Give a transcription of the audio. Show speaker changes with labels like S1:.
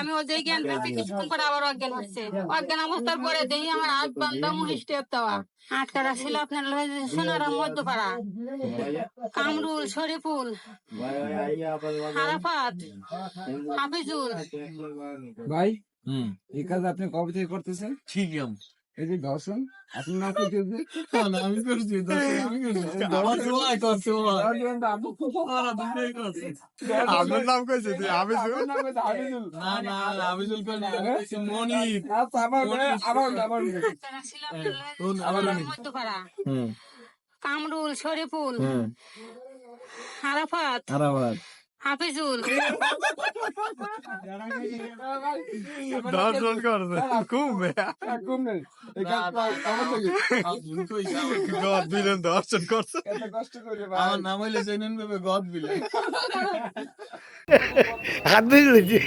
S1: আমি ওই যে জ্ঞান পেয়েছি কিছুক্ষণ পরে আবার অজ্ঞান হচ্ছে। অজ্ঞান অবস্থার পরে দেখি আমার হাত বান্ধা মুহি স্টেপ দেওয়া। আটকারা ছিল আপনার সোনারাম মধ্যপাড়া। কামরুল শরীফুল আরাফাত হাফিজুল।
S2: ভাই
S3: হুম।
S2: এই কাজ আপনি কবে থেকে করতেছেন?
S3: ঠিক
S2: এই যে ধর্ষণ দিয়েছে?
S3: আমি করছি আমি করছি। আমার করছে।
S4: আপনার নাম কইছে তুই।
S3: না না আমি জুল করে মনির।
S2: আচ্ছা, আমার আমার আমার
S1: কামরুল শরীফুল।
S3: হুম।
S1: আরাফাত।
S3: আর
S1: হাফিজুল।
S4: দর্শন করছে খুব
S2: হ্যাঁ, ঘুম নেই। এই কাজ কর- কবে থেকে?
S4: গদ বিলেন দর্শন করছে
S2: এত কষ্ট
S3: আমার নাম হইলে জেনেন ভেবে গদ বিলেন
S4: হাত দিয়ে